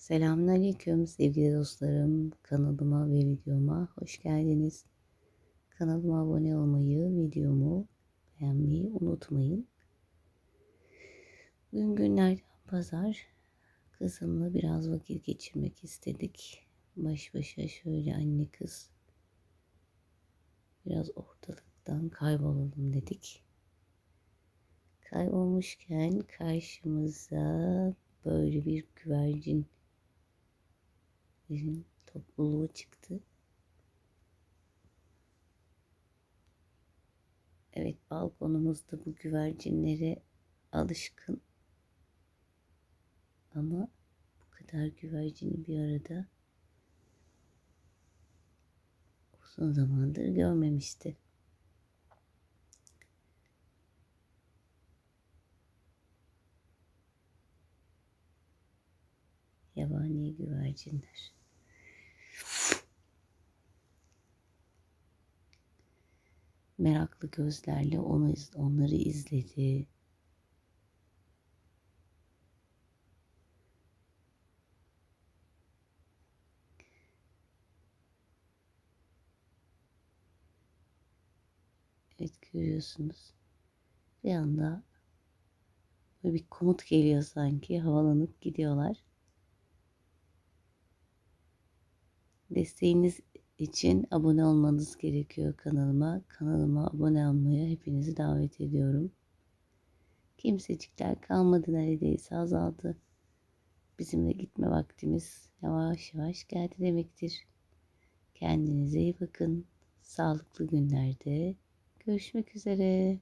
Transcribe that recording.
Selamünaleyküm sevgili dostlarım. Kanalıma ve videoma hoş geldiniz. Kanalıma abone olmayı, videomu beğenmeyi unutmayın. Bugün günlerden pazar. Kızımla biraz vakit geçirmek istedik. Baş başa şöyle anne kız biraz ortalıktan kaybolalım dedik. Kaybolmuşken karşımıza böyle bir güvercin bizim topluluğu çıktı. Evet balkonumuzda bu güvercinlere alışkın. Ama bu kadar güvercini bir arada uzun zamandır görmemişti. Yabani güvercinler. Meraklı gözlerle onu, onları izledi. Evet görüyorsunuz. Bir anda böyle bir komut geliyor sanki. Havalanıp gidiyorlar. Desteğiniz için abone olmanız gerekiyor kanalıma. Kanalıma abone olmaya hepinizi davet ediyorum. Kimsecikler kalmadı neredeyse azaldı. Bizim de gitme vaktimiz yavaş yavaş geldi demektir. Kendinize iyi bakın. Sağlıklı günlerde görüşmek üzere.